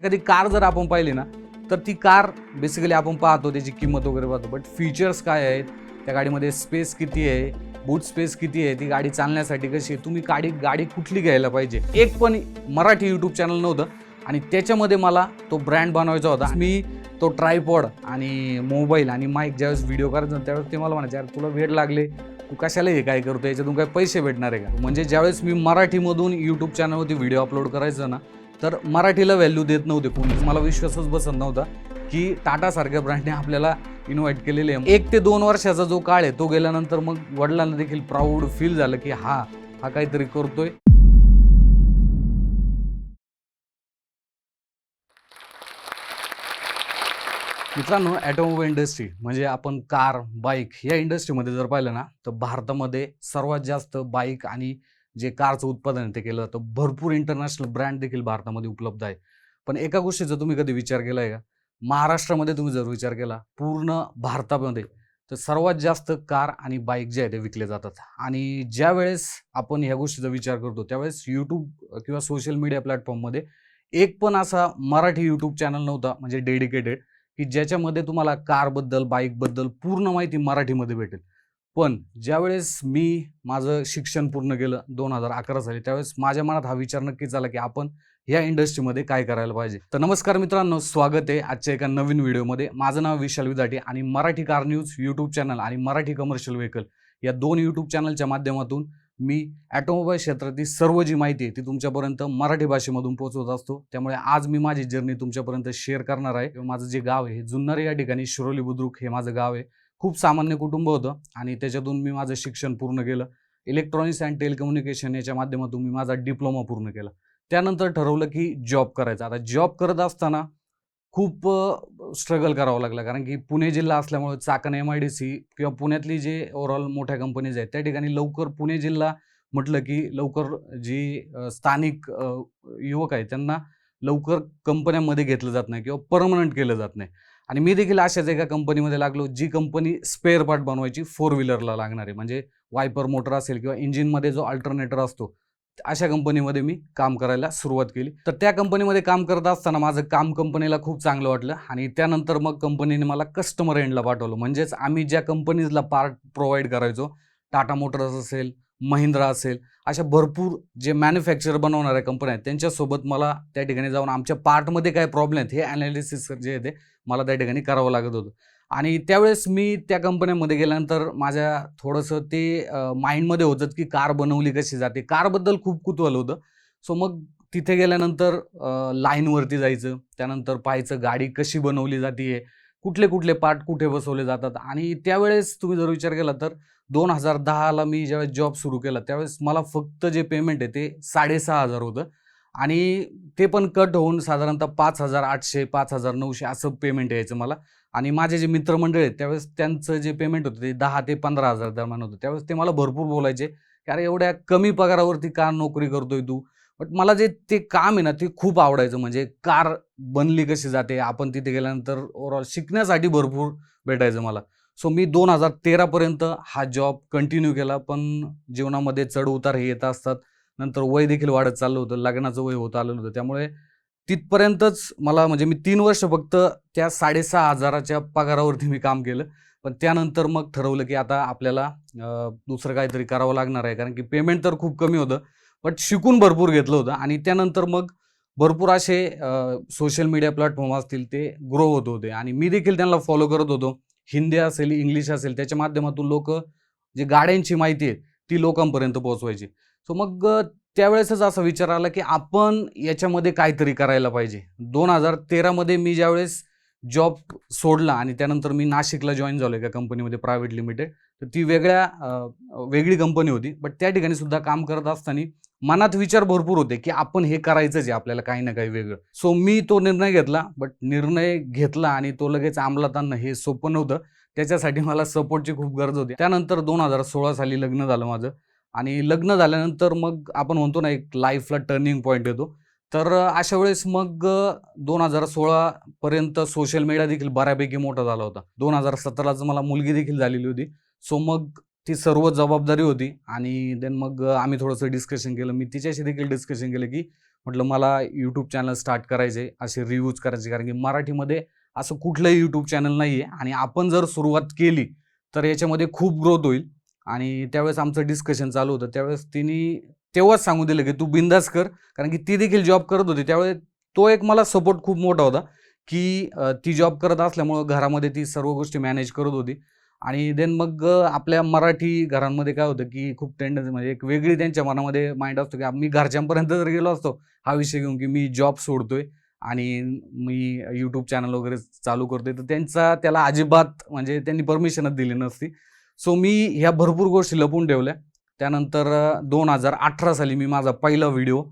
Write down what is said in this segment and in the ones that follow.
एखादी कार जर आपण पाहिली ना तर ती कार बेसिकली आपण पाहतो त्याची किंमत वगैरे पाहतो. बट फीचर्स काय आहेत? त्या गाडीमध्ये स्पेस किती आहे? बूट स्पेस किती आहे? ती गाडी चालण्यासाठी कशी आहे? तुम्ही गाडी गाडी कुठली घ्यायला पाहिजे? एक पण मराठी यूट्यूब चॅनल नव्हतं. आणि त्याच्यामध्ये मला तो ब्रँड बनवायचा होता. मी तो ट्रायपॉड आणि मोबाईल आणि माईक ज्यावेळेस व्हिडिओ करायचा ना, त्यावेळेस ते मला म्हणायचे यार तुला वेळ लागले. तू कशाला हे काय करतो याच्यातून काय पैसे भेटणार आहे का? म्हणजे ज्यावेळेस मी मराठीमधून यूट्यूब चॅनलवरती व्हिडिओ अपलोड करायचं ना तर मराठीला व्हॅल्यू देत नव्हते कोणीच. मला विश्वासच बसत नव्हता की टाटासारख्या ब्रँडने आपल्याला इन्व्हाइट केलेले आहे. एक ते दोन वर्षाचा जो काळ आहे तो गेल्यानंतर मग वडिलांना देखील प्राऊड फील झालं की हा हा काहीतरी करतोय. मित्रांनो ॲटोमोबाईल इंडस्ट्री म्हणजे आपण कार बाईक या इंडस्ट्रीमध्ये जर पाहिलं ना तर भारतामध्ये सर्वात जास्त बाईक आणि जे कारचं उत्पादन आहे ते केलं जातं. भरपूर इंटरनॅशनल ब्रँड देखील भारतामध्ये उपलब्ध आहे. पण एका गोष्टीचा तुम्ही कधी विचार केला आहे का? महाराष्ट्रामध्ये तुम्ही जर विचार केला पूर्ण भारतामध्ये तर सर्वात जास्त कार आणि बाईक जे आहे ते विकले जातात. आणि ज्या वेळेस आपण ह्या गोष्टीचा विचार करतो त्यावेळेस यूट्यूब किंवा सोशल मीडिया प्लॅटफॉर्ममध्ये एक पण असा मराठी यूट्यूब चॅनल नव्हता म्हणजे डेडिकेटेड की ज्याच्यामध्ये तुम्हाला कारबद्दल बाईकबद्दल पूर्ण माहिती मराठीमध्ये भेटेल. पण ज्यावेळेस मी माझं शिक्षण पूर्ण केलं दोन हजार अकरा साली त्यावेळेस माझ्या मनात हा विचार नक्कीच झाला की आपण या इंडस्ट्रीमध्ये काय करायला पाहिजे. तर नमस्कार मित्रांनो स्वागत आहे आजच्या एका नवीन व्हिडिओमध्ये. माझं नाव विशाल विदाटे आणि Marathi car news YouTube channel आणि मराठी कमर्शियल व्हेकल या दोन यूट्यूब चॅनलच्या माध्यमातून मी ॲटोमोबाईल क्षेत्रातील सर्व जी माहिती आहे ती तुमच्यापर्यंत मराठी भाषेमधून पोहोचवत असतो. त्यामुळे आज मी माझी जर्नी तुमच्यापर्यंत शेअर करणार आहे. माझं जे गाव आहे जुन्नर या ठिकाणी शिरोली बुद्रुक हे माझं गाव आहे. खूप सामान्य कुटुंब होतं आणि त्याच्यातून मी माझं शिक्षण पूर्ण केलं. इलेक्ट्रॉनिक्स अँड टेलिकम्युनिकेशन याच्या माध्यमातून मी माझा डिप्लोमा पूर्ण केला. त्यानंतर ठरवलं की जॉब करायचा. आता जॉब करत असताना खूप स्ट्रगल करावं लागलं. कारण की पुणे जिल्हा असल्यामुळे Chakan M I D C किंवा पुण्यातली जे ओव्हरऑल मोठ्या कंपनीज आहेत त्या ठिकाणी लवकर पुणे जिल्हा म्हटलं की लवकर जी स्थानिक युवक आहेत त्यांना लवकर कंपन्यांमध्ये घेतलं जात नाही किंवा परमनंट केलं जात नाही. आणि मी देखील अशाच एका कंपनीमध्ये लागलो जी कंपनी स्पेअर पार्ट बनवायची फोर व्हीलरला लागणारे म्हणजे वायपर मोटर असेल किंवा इंजिनमध्ये जो अल्टरनेटर असतो अशा कंपनीमध्ये मी काम करायला सुरुवात केली. तर त्या कंपनीमध्ये काम करत असताना माझं काम कंपनीला खूप चांगलं वाटलं आणि त्यानंतर मग कंपनीने मला कस्टमर एंडला पाठवलं. म्हणजेच आम्ही ज्या कंपनीजला पार्ट प्रोव्हाइड करायचो टाटा मोटर्स असेल महिंद्रा असेल अशा भरपूर जे मॅन्युफॅक्चर बनवणाऱ्या कंपन्या आहेत त्यांच्यासोबत मला त्या ठिकाणी जाऊन आमच्या पार्टमध्ये काय प्रॉब्लेम आहेत हे ॲनालिसिस जे आहे ते मला त्या ठिकाणी करावं लागत होतं. आणि त्यावेळेस मी त्या कंपन्यामध्ये गेल्यानंतर माझ्या थोडंसं ते माइंडमध्ये होतं की कार बनवली कशी जाते. कारबद्दल खूप कुतूहल होतं. सो मग तिथे गेल्यानंतर लाईनवरती जायचं. त्यानंतर पाहायचं गाडी कशी बनवली जाते कुठले कुठले पार्ट कुठे बसवले जातात. आणि त्यावेळेस तुम्ही जर विचार केला तर दोन हजार दहाला मी ज्यावेळेस जॉब सुरू केला त्यावेळेस मला फक्त जे पेमेंट आहे ते साडेसहा हजार होतं. आणि ते पण कट होऊन साधारणतः पाच हजार आठशे पाच हजार नऊशे असं पेमेंट यायचं मला. आणि माझे जे मित्रमंडळ आहेत त्यावेळेस त्यांचं जे पेमेंट होतं ते दहा ते पंधरा हजार दरम्यान होतं. त्यावेळेस ते मला भरपूर बोलायचे की अरे एवढ्या कमी पगारावरती का नोकरी करतोय तू? बट मला जे ते काम आहे ना ते खूप आवडायचं. म्हणजे कार बनली कशी जाते आपण तिथे गेल्यानंतर ओव्हरऑल शिकण्यासाठी भरपूर भेटायचं मला. सो मी दोन हजार तेरापर्यंत हा जॉब कंटिन्यू केला. पण जीवनामध्ये चढ उतार हे येत असतात. नंतर वय देखील वाढत चाललं होतं लग्नाचं वय होत आलेलं होतं त्यामुळे तिथपर्यंतच मला म्हणजे मी तीन वर्ष फक्त त्या साडेसहा हजाराच्या पगारावरती मी काम केलं. पण त्यानंतर मग ठरवलं की आता आपल्याला दुसरं काहीतरी करावं लागणार आहे. कारण की पेमेंट तर खूप कमी होतं बट शिकून भरपूर घेतलं होतं. आणि त्यानंतर मग भरपूर असे सोशल मीडिया प्लॅटफॉर्म असतील ते ग्रो होत होते. आणि मी देखील त्यांना फॉलो करत होतो. हिंदी असेल इंग्लिश असेल त्याच्या माध्यमातून लोक जे गाड्यांची माहिती आहे ती लोकांपर्यंत पोहोचवायची. सो मग त्यावेळेसच असा विचार आला की आपण याच्यामध्ये काहीतरी करायला पाहिजे. दोन हजार तेरामध्ये मी ज्यावेळेस जॉब सोडला आणि त्यानंतर मी नाशिकला जॉईन झालो एका कंपनीमध्ये प्रायव्हेट लिमिटेड तर ती वेगळ्या वेगळी कंपनी होती. बट त्या ठिकाणी सुद्धा काम करत असताना मनात विचार भरपूर होते की आपण हे करायचंच आहे आपल्याला काही ना काही वेगळं. सो मी तो निर्णय घेतला बट निर्णय घेतला आणि तो लगेच अंमलात आणणं हे सोपं नव्हतं. त्याच्यासाठी मला सपोर्टची खूप गरज होती. त्यानंतर दोन हजार सोळा साली लग्न झालं माझं. आणि लग्न झाल्यानंतर मग आपण म्हणतो ना एक लाईफला टर्निंग पॉईंट येतो. तर अशा वेळेस मग दोन हजार सोळापर्यंत सोशल मीडिया देखील बऱ्यापैकी मोठा झाला होता. दोन हजार सतराचं मला मुलगी देखील झालेली होती. सो मग ती सर्व जबाबदारी होती आणि देन मग आम्ही थोडंसं डिस्कशन केलं. मी तिच्याशी देखील डिस्कशन केलं की म्हटलं मला यूट्यूब चॅनल स्टार्ट करायचे असे रिव्ह्यूज करायचे. कारण की मराठीमध्ये असं कुठलंही यूट्यूब चॅनल नाही आहे आणि आपण जर सुरुवात केली तर याच्यामध्ये खूप ग्रोथ होईल. आणि त्यावेळेस आमचं डिस्कशन चालू होतं. त्यावेळेस तिने तेव्हाच सांगून दिलं की तू बिंदास कर कारण की ती देखील जॉब करत होती. त्यावेळेस तो एक मला सपोर्ट खूप मोठा होता की ती जॉब करत असल्यामुळं घरामध्ये ती सर्व गोष्टी मॅनेज करत होती. आणि देन मग आपल्या मराठी घरांमध्ये काय होतं की खूप टेंडन्सी म्हणजे एक वेगळी त्यांच्या मनामध्ये माइंड असतो की मी घरच्यांपर्यंत जर गेलो असतो हा विषय घेऊन की मी जॉब सोडतोय आणि मी यूट्यूब चॅनल वगैरे चालू करतोय. तर त्यांचा त्याला अजिबात म्हणजे त्यांनी परमिशनच दिली नसती. सो मी ह्या भरपूर गोष्टी लपून ठेवल्या. त्यानंतर दोन हजार अठरा साली मी माझा पहिला व्हिडिओ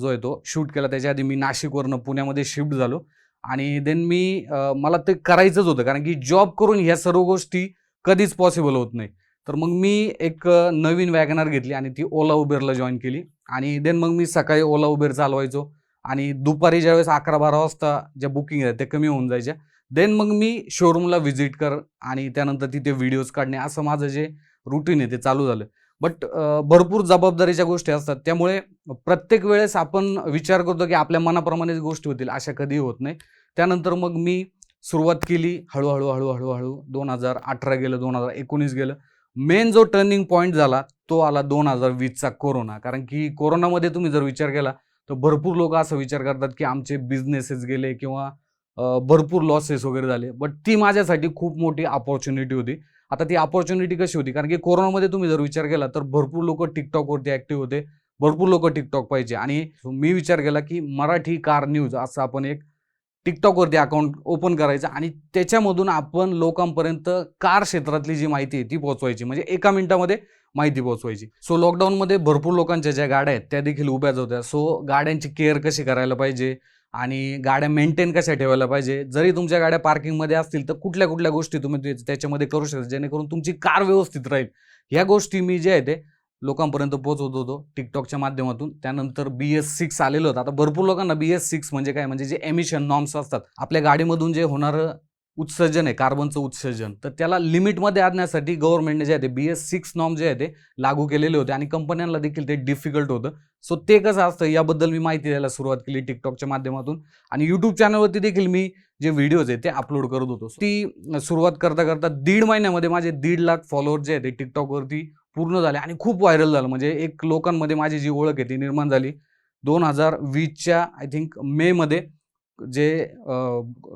जो आहे तो शूट केला. त्याच्या आधी मी नाशिकवरनं पुण्यामध्ये शिफ्ट झालो. आणि देन मी मला ते करायचंच होतं. कारण की जॉब करून ह्या सर्व गोष्टी कधीच पॉसिबल होत नाही. तर मग मी एक नवीन वॅगनार घेतली आणि ती ओला उबेरला जॉईन केली. आणि देन मग मी सकाळी ओला उबेर चालवायचो. आणि दुपारी ज्यावेळेस अकरा बारा वाजता ज्या बुकिंग आहेत ते कमी होऊन जायच्या. देन मग मी शोरूमला व्हिजिट कर आणि त्यानंतर तिथे व्हिडिओज काढणे असं माझं जे रुटीन आहे ते चालू झालं. बट भरपूर जबाबदारीच्या गोष्टी असतात. त्यामुळे प्रत्येक वेळेस आपण विचार करतो की आपल्या मनाप्रमाणेच गोष्टी होतील अशा कधीही होत नाही. त्यानंतर मग मी सुरुवात केली हळूहळू हळूहळू हळू दोन हजार अठरा गेलं दोन हजार एकोणीस गेलं. मेन जो टर्निंग पॉईंट झाला तो आला दोन हजार वीसचा कोरोना. कारण की कोरोनामध्ये तुम्ही जर विचार केला तर भरपूर लोक असा विचार करतात की आमचे बिझनेसेस गेले किंवा भरपूर लॉसेस वगैरे झाले. बट ती माझ्यासाठी खूप मोठी अपॉर्च्युनिटी होती. आता ती अपॉर्च्युनिटी कशी होती? कारण की कोरोनामध्ये तुम्ही जर विचार केला तर भरपूर लोक टिकटॉकवरती ॲक्टिव्ह होते. भरपूर लोक टिकटॉक पाहिजे आणि मी विचार केला की मराठी कार न्यूज असं आपण एक टिकटॉकवरती अकाउंट ओपन करायचं आणि त्याच्यामधून आपण लोकांपर्यंत कार क्षेत्रातली जी माहिती आहे ती पोहोचवायची. म्हणजे एका मिनिटामध्ये माहिती पोहोचवायची. सो लॉकडाऊनमध्ये भरपूर लोकांच्या ज्या गाड्या आहेत त्या देखील उभ्याच होत्या. सो गाड्यांची केअर कशी करायला पाहिजे? आणि गाड्या मेंटेन कशा ठेवायला पाहिजे? जरी तुमच्या गाड्या पार्किंगमध्ये असतील तर कुठल्या कुठल्या गोष्टी तुम्ही ते- त्याच्यामध्ये करू शकता जेणेकरून तुमची कार व्यवस्थित राहील. ह्या गोष्टी मी जे आहे ते लोकांपर्यंत पोहोचवत होतो टिकटॉकच्या माध्यमातून. त्यानंतर बी एस सिक्स आलेलं होतं. आता भरपूर लोकांना बी एस सिक्स म्हणजे काय? म्हणजे जे एमिशन नॉर्म्स असतात. आपल्या गाडीमधून जे होणारं उत्सर्जन आहे कार्बनचं उत्सर्जन. तर त्याला लिमिटमध्ये आणण्यासाठी गव्हर्नमेंटने जे आहे ते बी एस सिक्स नॉर्म जे आहे ते लागू केलेले होते आणि कंपन्यांना देखील ते डिफिकल्ट होतं. सो ते कसं असतं याबद्दल मी माहिती द्यायला सुरुवात केली टिकटॉकच्या माध्यमातून आणि यूट्यूब चॅनलवरती देखील मी जे व्हिडिओज आहे ते अपलोड करत होतो. ती सुरुवात करता करता दीड महिन्यामध्ये माझे दीड लाख फॉलोअर जे आहे ते टिकटॉकवरती पूर्ण झाले आणि खूप व्हायरल झालं. म्हणजे एक लोकांमध्ये माझी जी ओळख आहे ती निर्माण झाली. दोन हजार वीसच्या आय थिंक मेमध्ये जे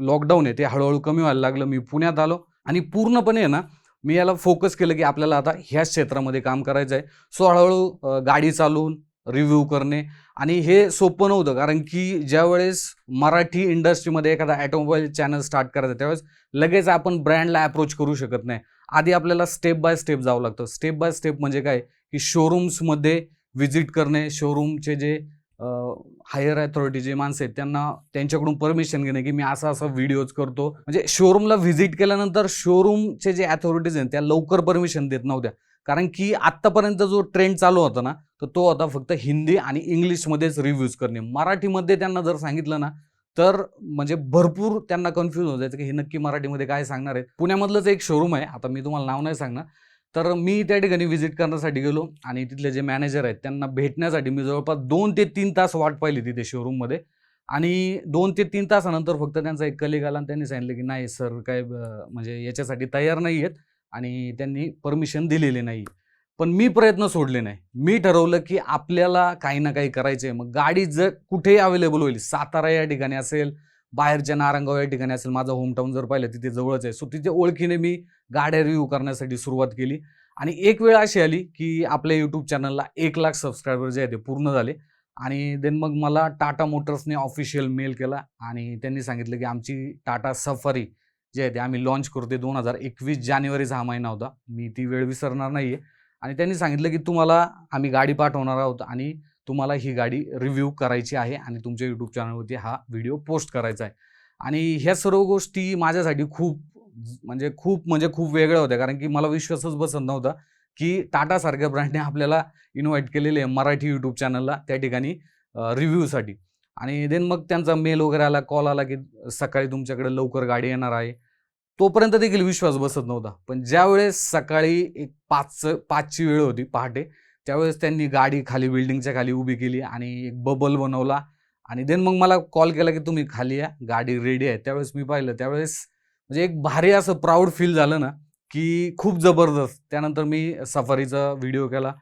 लॉकडाऊन आहे ते हळूहळू कमी व्हायला लागलं. मी पुण्यात आलो आणि पूर्णपणे आहे ना मी याला फोकस केलं की आपल्याला आता ह्याच क्षेत्रामध्ये काम करायचं आहे. सो हळूहळू गाडी चालवून रिव्ह्यू करणे आणि हे सोपं नव्हतं. कारण की ज्यावेळेस मराठी इंडस्ट्रीमध्ये एखादा ॲटोमोबाईल चॅनल स्टार्ट करायचं त्यावेळेस लगेच आपण ब्रँडला अप्रोच करू शकत नाही. आधी आपल्याला स्टेप बाय स्टेप जावं लागतं. स्टेप बाय स्टेप म्हणजे काय? की शोरूम्समध्ये व्हिजिट करणे शोरूमचे जे हायर अथॉरिटी जे माणसं आहेत त्यांना त्यांच्याकडून परमिशन घेणे की मी असा असा व्हिडिओज करतो. म्हणजे शोरूमला व्हिजिट केल्यानंतर शोरूमचे जे अथॉरिटीज आहेत त्या लवकर परमिशन देत नव्हत्या. कारण की आत्तापर्यंत जो ट्रेंड चालू होता ना तर तो होता फक्त हिंदी आणि इंग्लिशमध्येच रिव्ह्यूज करणे. मराठीमध्ये त्यांना जर सांगितलं ना तर म्हणजे भरपूर त्यांना कन्फ्यूज हो जायचं की हे नक्की मराठीमध्ये काय सांगणार आहेत. पुण्यामधलंच एक शोरूम आहे आता मी तुम्हाला नाव नाही सांगणार तर मी त्या ठिकाणी व्हिजिट करण्यासाठी गेलो आणि तिथले जे मॅनेजर आहेत त्यांना भेटण्यासाठी मी जवळपास दोन ते तीन तास वाट पाहिली तिथे शोरूममध्ये आणि दोन ते तीन तासानंतर फक्त त्यांचा एक कलिग आला आणि त्यांनी सांगितलं की नाही सर काय म्हणजे याच्यासाठी तयार नाही आहेत आणि त्यांनी परमिशन दिलेली नाही. पण मी प्रयत्न सोडले नाही. मी ठरवलं की आपल्याला काही ना काही करायचं आहे मग गाडी जर कुठेही अवेलेबल होईल सातारा या ठिकाणी असेल बाहेरच्या नारंगाव या ठिकाणी असेल माझं होमटाऊन जर पाहिलं तिथे जवळच आहे. सो तिथे ओळखीने मी गाड्या रिव्ह्यू करण्यासाठी सुरुवात केली. आणि एक वेळ अशी आली की आपल्या यूट्यूब चॅनलला एक लाख सबस्क्रायबर जे आहे ते पूर्ण झाले. आणि देन मग मला टाटा मोटर्सने ऑफिशियल मेल केला आणि त्यांनी सांगितलं की आमची टाटा सफारी जे आहे ते आम्ही लॉन्च करते दोन हजार एकवीस जानेवारीचा हा महिना होता. मी ती वेळ विसरणार नाही आहे आणि त्यांनी सांगितलं की तुम्हाला आम्ही गाडी पाठवणार आहोत आणि तुम्हाला ही गाडी रिव्ह्यू करायची आहे आणि तुमच्या यूट्यूब चॅनलवरती हा व्हिडिओ पोस्ट करायचा आहे. आणि ह्या सर्व गोष्टी माझ्यासाठी खूप म्हणजे खूप म्हणजे खूप वेगळ्या होत्या. कारण की मला विश्वासच बसत नव्हता की टाटासारख्या ब्रँडने आपल्याला इन्व्हाइट केलेले आहे मराठी यूट्यूब चॅनलला त्या ठिकाणी रिव्ह्यूसाठी आणि देन मग त्यांचा मेल वगैरे आला कॉल आला की सकाळी तुमच्याकडे लवकर गाडी येणार आहे. तोपर्यंत देखील विश्वास बसत नव्हता. पण ज्यावेळेस सकाळी एक पाच पाचची वेळ होती पहाटे त्यावेळेस त्यांनी गाडी खाली बिल्डिंगच्या खाली उभी केली आणि एक बबल बनवला. आणि देन मग मला कॉल केला की तुम्ही खाली या गाडी रेडी आहे. त्यावेळेस मी पाहिलं त्यावेळेस म्हणजे एक भारी असं प्राऊड फील झालं ना की खूप जबरदस्त. त्यानंतर मी सफारीचा व्हिडिओ केला.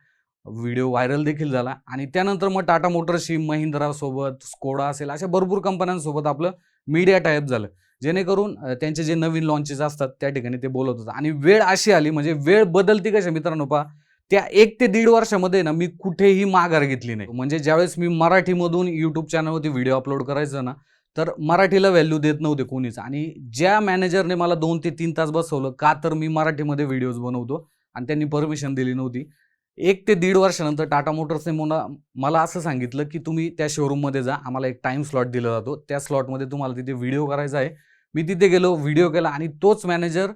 व्हिडिओ व्हायरल देखील झाला. आणि त्यानंतर मग टाटा मोटर्सशी महिंद्रासोबत स्कोडा असेल अशा भरपूर कंपन्यांसोबत आपलं मीडिया टाईप झालं. जेणेकरून त्यांचे जे नवीन लॉन्चेस असतात त्या ठिकाणी ते बोलत होतं. आणि वेळ अशी आली म्हणजे वेळ बदलती कशा मित्रांनो पा त्या एक ते दीड वर्षामध्ये ना मी कुठेही माघार घेतली नाही. म्हणजे ज्यावेळेस मी मराठीमधून यूट्यूब चॅनलवरती व्हिडिओ अपलोड करायचं ना तर मराठीला व्हॅल्यू देत नव्हते कोणीच. आणि ज्या मॅनेजरने मला दोन ते तीन तास बसवलं का तर मी मराठीमध्ये व्हिडिओज बनवतो आणि त्यांनी परमिशन दिली नव्हती. एक ते दीड वर्षानंतर टाटा मोटर्सने मला मला असं सांगितलं की तुम्ही त्या शोरूममध्ये जा आम्हाला एक टाइम स्लॉट दिला जातो. त्या स्लॉटमध्ये तुम्हाला तिथे व्हिडिओ करायचा आहे. मी तिथे गेलो व्हिडिओ केला आणि तोच मॅनेजर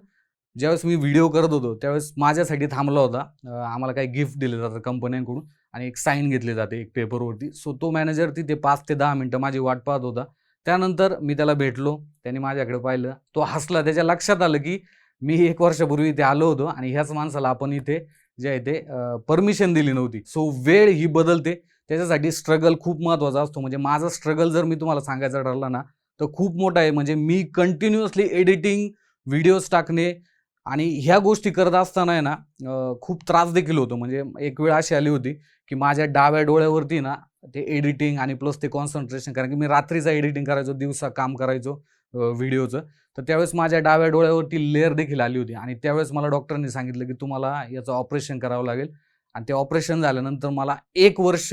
ज्यावेळेस मी व्हिडिओ करत होतो त्यावेळेस माझ्यासाठी थांबला होता. आम्हाला काही गिफ्ट दिले जातं कंपन्यांकडून आणि एक साईन घेतली जाते एक पेपरवरती सो तो मॅनेजर तिथे पाच ते दहा मिनटं माझी वाट पाहत होता. त्यानंतर मी त्याला भेटलो त्याने माझ्याकडे पाहिलं. तो हसला. त्याच्या लक्षात आलं की मी एक वर्षापूर्वी इथे आलो होतो आणि ह्याच माणसाला आपण इथे जे आहे ते परमिशन दिली नव्हती. सो वेळ ही बदलते. त्याच्यासाठी स्ट्रगल खूप महत्त्वाचा असतो. म्हणजे माझा स्ट्रगल जर मी तुम्हाला सांगायचा ठरला ना तर खूप मोठा आहे. म्हणजे मी कंटिन्युअसली एडिटिंग व्हिडिओज टाकणे आणि ह्या गोष्टी करत असताना आहे ना खूप त्रास देखील होतो. म्हणजे एक वेळ अशी आली होती की माझ्या डाव्या डोळ्यावरती ना ते एडिटिंग आणि प्लस ते कॉन्सन्ट्रेशन कारण की मी रात्रीचा एडिटिंग करायचो दिवसा काम करायचो व्हिडिओचं तर त्यावेळेस माझ्या डाव्या डोळ्यावरती लेअर देखील आली होती. आणि त्यावेळेस मला डॉक्टरांनी सांगितलं की तुम्हाला याचं ऑपरेशन करावं लागेल. आणि ते ऑपरेशन झाल्यानंतर मला एक वर्ष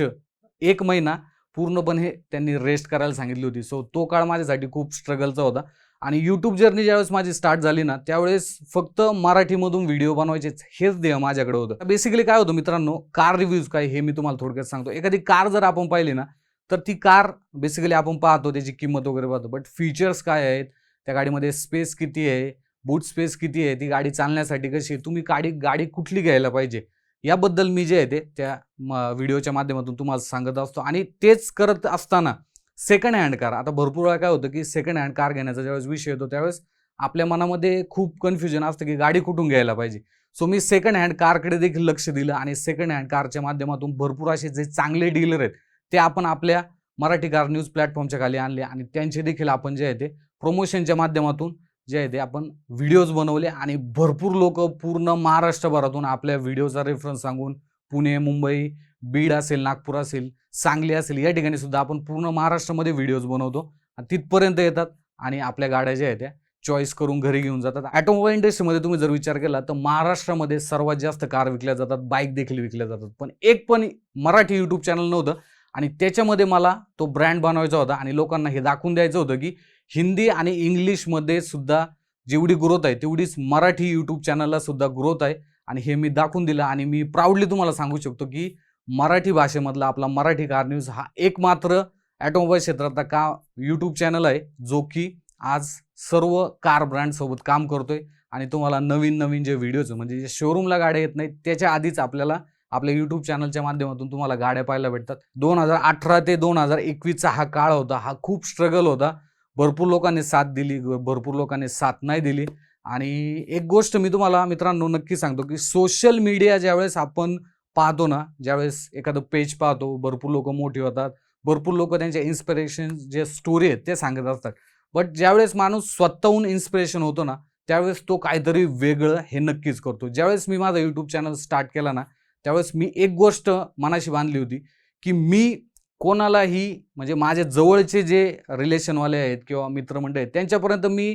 एक महिना पूर्णपणे त्यांनी रेस्ट करायला सांगितली होती. सो तो काळ माझ्यासाठी खूप स्ट्रगलचा होता. आणि यूट्यूब जर्नी ज्यावेळेस माझी स्टार्ट झाली ना त्यावेळेस फक्त मराठीमधून व्हिडिओ बनवायचे हेच ध्येय माझ्याकडे होतं. बेसिकली काय होतं मित्रांनो कार रिव्ह्यूज काय हे मी तुम्हाला थोडक्यात सांगतो. एखादी कार जर आपण पाहिली ना तर ती कार बेसिकली आपण पाहतो त्याची किंमत वगैरे पाहतो. बट फीचर्स काय आहेत? त्या गाडीमध्ये स्पेस किती आहे? बूट स्पेस किती आहे? ती गाडी चालण्यासाठी कशी तुम्ही गाडी गाडी कुठली घ्यायला पाहिजे? याबद्दल मी जे आहे ते त्या म- व्हिडिओच्या माध्यमातून तुम्हाला सांगत असतो. आणि तेच करत असताना सेकंड हँड कार आता भरपूर वेळा काय होतं की सेकंड हँड कार घेण्याचा ज्यावेळेस विषय येतो त्यावेळेस आपल्या मनामध्ये खूप कन्फ्युजन असतं की गाडी कुठून घ्यायला पाहिजे. सो मी सेकंड हँड कारकडे देखील लक्ष दिलं आणि सेकंड हँड कारच्या माध्यमातून भरपूर असे जे चांगले डीलर आहेत ते आपण आपल्या मराठी कार न्यूज प्लॅटफॉर्मच्या खाली आणले आणि त्यांचे देखील आपण जे आहे ते प्रमोशनच्या माध्यमातून जे आहे ते आपण व्हिडिओज बनवले आणि भरपूर लोक पूर्ण महाराष्ट्रभरातून आपल्या व्हिडिओचा रेफरन्स सांगून पुणे मुंबई बीड असेल नागपूर असेल सांगली असेल या ठिकाणी सुद्धा आपण पूर्ण महाराष्ट्रामध्ये व्हिडिओज बनवतो. आणि तिथपर्यंत येतात आणि आपल्या गाड्या ज्या आहेत त्या चॉईस करून घरी घेऊन जातात. ॲटोमोबाईल इंडस्ट्रीमध्ये तुम्ही जर विचार केला तर महाराष्ट्रामध्ये सर्वात जास्त कार विकल्या जातात बाईक देखील विकल्या जातात. पण एक पण मराठी यूट्यूब चॅनल नव्हतं आणि त्याच्यामध्ये मला तो ब्रँड बनवायचा होता आणि लोकांना हे दाखवून द्यायचं होतं की हिंदी आणि इंग्लिशमध्ये सुद्धा जेवढी ग्रोथ आहे तेवढीच मराठी यूट्यूब चॅनलला सुद्धा ग्रोथ आहे. आणि हे मी दाखवून दिलं आणि मी प्राऊडली तुम्हाला सांगू शकतो की मराठी भाषेमधला आपला मराठी कार न्यूज हा एकमात्र ॲटोमोबाईल क्षेत्रातला का यूट्यूब चॅनल आहे जो की आज सर्व कार ब्रँडसोबत काम करतोय. आणि तुम्हाला नवीन नवीन जे व्हिडिओज म्हणजे जे शोरूमला गाड्या येत नाहीत त्याच्या आधीच आपल्याला आपल्या यूट्यूब चॅनलच्या माध्यमातून तुम्हाला गाड्या पाहायला भेटतात. दोन हजार अठरा ते दोन हजार एकवीसचा हा काळ होता हा खूप स्ट्रगल होता. भरपूर लोकांनी साथ दिली भरपूर लोकांनी साथ नाही दिली. आणि एक गोष्ट मी तुम्हाला मित्रांनो नक्की सांगतो की सोशल मीडिया ज्यावेळेस आपण पाहतो ना ज्यावेळेस एखादं पेज पाहतो भरपूर लोक मोठी होतात. भरपूर लोक त्यांच्या इन्स्पिरेशन जे स्टोरी आहेत ते सांगत असतात. बट ज्यावेळेस माणूस स्वतःहून इन्स्पिरेशन होतो ना त्यावेळेस तो काहीतरी वेगळं हे नक्कीच करतो. ज्यावेळेस मी माझा यूट्यूब चॅनल स्टार्ट केला ना त्यावेळेस मी एक गोष्ट मनाशी बांधली होती की मी कोणालाही म्हणजे माझे जवळचे जे रिलेशनवाले आहेत किंवा मित्रमंडळ आहेत त्यांच्यापर्यंत मी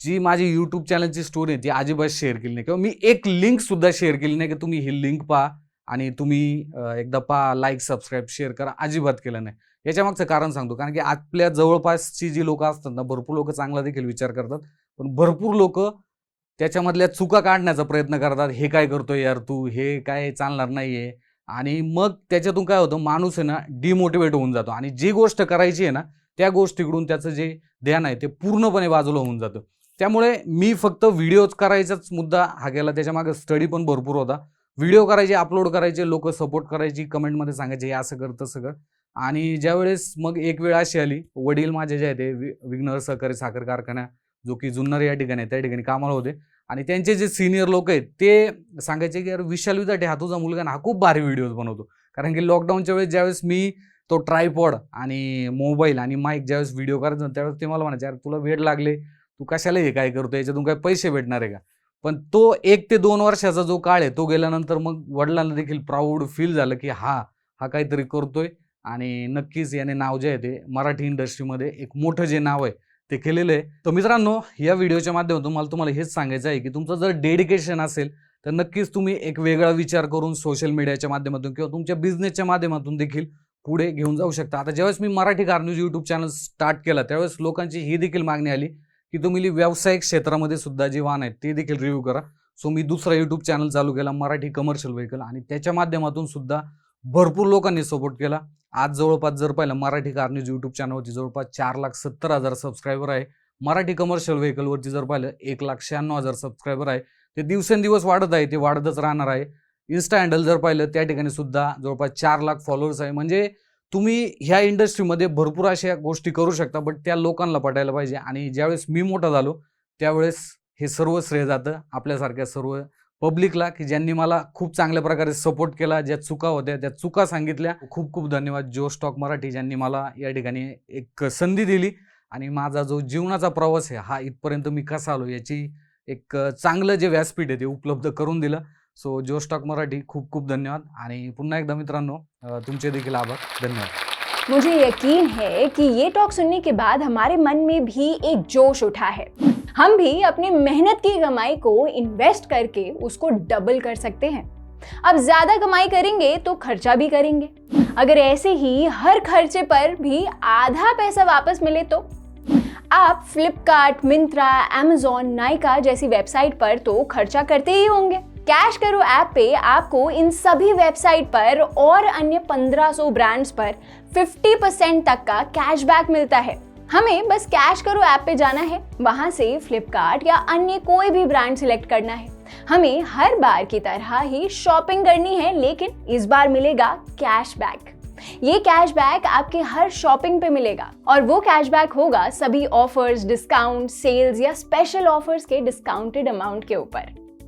जी माझी यूट्यूब चॅनलची स्टोरी आहे ती अजिबात शेअर केली नाही. किंवा मी एक लिंकसुद्धा शेअर केली नाही की तुम्ही ही लिंक पहा. आणि तुम्ही एकदा पा लाईक सबस्क्राईब शेअर करा. अजिबात केलं नाही. याच्यामागचं कारण सांगतो कारण की आपल्या जवळपासची जी लोक असतात ना भरपूर लोक चांगला देखील विचार करतात. पण भरपूर लोक त्याच्यामधल्या चुका काढण्याचा प्रयत्न करतात. हे काय करतोय यार तू? हे काय चालणार नाही आहे आणि मग त्याच्यातून काय होतं? माणूस आहे ना डिमोटिवेट होऊन जातो. आणि जी गोष्ट करायची आहे ना त्या गोष्टीकडून त्याचं जे ध्यान आहे ते पूर्णपणे बाजूला होऊन जातं. त्यामुळे मी फक्त व्हिडिओज करायचाच मुद्दा हा केला. त्याच्यामागे स्टडी पण भरपूर होता. व्हिडिओ करायचे अपलोड करायचे लोक सपोर्ट करायची कमेंटमध्ये सांगायचे हे असं कर तसं कर. आणि ज्यावेळेस मग एक वेळ अशी आली वडील माझे जे आहे ते वि- विघ्नर सहकारी साखर कारखाना जो की जुन्नर या ठिकाणी आहे त्या ठिकाणी कामाला होते. आणि त्यांचे जे सिनियर लोक आहेत ते सांगायचे की यार विशाल विदाटे हा तुझा मुलगा ना हा खूप भारी व्हिडिओज बनवतो. कारण की लॉकडाऊनच्या वेळेस ज्यावेळेस मी तो ट्रायपॉड आणि मोबाईल आणि माईक ज्यावेळेस व्हिडिओ करायचं त्यावेळेस ते मला म्हणायचे यार तुला वेळ लागले तू कशाला हे काय करतो याच्यातून काय पैसे भेटणार आहे का? पण तो एक ते दोन वर्षाचा जो काळ आहे तो गेल्यानंतर मग वडिलांना देखील प्राऊड फील झालं की हा हा काहीतरी करतोय. आणि नक्कीच याने नाव जे आहे ते मराठी इंडस्ट्रीमध्ये एक मोठं जे नाव आहे ते केलेलं आहे. तर मित्रांनो या व्हिडिओच्या माध्यमातून मला तुम्हाला हेच सांगायचं आहे की तुमचं जर डेडिकेशन असेल तर नक्कीच तुम्ही एक वेगळा विचार करून सोशल मीडियाच्या माध्यमातून किंवा तुमच्या बिझनेसच्या माध्यमातून देखील पुढे घेऊन जाऊ शकता. आता ज्यावेळेस मी Marathi car news YouTube channel start केला त्यावेळेस लोकांची ही देखील मागणी आली की तुम्ही व्यावसायिक क्षेत्रामध्ये सुद्धा जे वाहन आहेत ते देखील रिव्ह्यू करा. सो मी दुसरा यूट्यूब चॅनल चालू केला मराठी कमर्शियल व्हेकल आणि त्याच्या माध्यमातून सुद्धा भरपूर लोकांनी सपोर्ट केला. आज जवळपास जर पाहिलं मराठी कार न्यूज यूट्यूब चॅनलवरती जवळपास चार लाख सत्तर हजार सबस्क्रायबर आहे. मराठी कमर्शियल व्हेकलवरती जर पाहिलं एक लाख शहाण्णव हजार सबस्क्रायबर आहे. ते दिवसेंदिवस वाढत आहे ते वाढतच राहणार आहे. इन्स्टा हँडल जर पाहिलं त्या ठिकाणी सुद्धा जवळपास चार लाख फॉलोअर्स आहे. म्हणजे तुम्ही ह्या इंडस्ट्रीमध्ये भरपूर अशा गोष्टी करू शकता बट त्या लोकांना पटायला पाहिजे. आणि ज्यावेळेस मी मोठा झालो त्यावेळेस हे सर्व श्रेय जातं आपल्यासारख्या सर्व पब्लिकला की ज्यांनी मला खूप चांगल्या प्रकारे सपोर्ट केला ज्या चुका होत्या त्या चुका सांगितल्या. खूप खूप धन्यवाद जो स्टॉक मराठी ज्यांनी मला या ठिकाणी एक संधी दिली. आणि माझा जो जीवनाचा प्रवास आहे हा इथपर्यंत मी कसा आलो याची एक चांगलं जे व्यासपीठ आहे ते उपलब्ध करून दिलं. सो जो स्टॉक मराठी, खूप खूप धन्यवाद. आणि पुन्हा एकदा मित्रांनो तुमचे देखील आभार. धन्यवाद. मुझे यकीन है कि ये टॉक सुनने के बाद हमारे मन में भी एक जोश उठा है। हम भी अपनी मेहनत की कमाई को इन्वेस्ट करके उसको डबल कर सकते हैं। अब ज़्यादा कमाई करेंगे तो खर्चा भी करेंगे। अगर ऐसे ही हर खर्चे पर भी आधा पैसा वापस मिले तो? आप फ्लिपकार्ट मिंत्रा amazon नाइका जैसी वेबसाइट पर तो खर्चा करते ही होंगे। कैश करो ऐप पे आपको इन सभी वेबसाइट पर और अन्य 1500 ब्रांड्स पर 50% तक का कैशबैक मिलता है। हमें बस कैश करो ऐप पे जाना है। वहाँ से फ्लिपकार्ट या अन्य कोई भी ब्रांड सिलेक्ट करना है। हमें हर बार की तरह ही शॉपिंग करनी है, लेकिन इस बार मिलेगा कैशबैक। ये कैशबैक आपके हर शॉपिंग पे मिलेगा और वो कैशबैक होगा सभी ऑफर्स, डिस्काउंट, सेल्स या स्पेशल ऑफर्स के डिस्काउंटेड अमाउंट के ऊपर।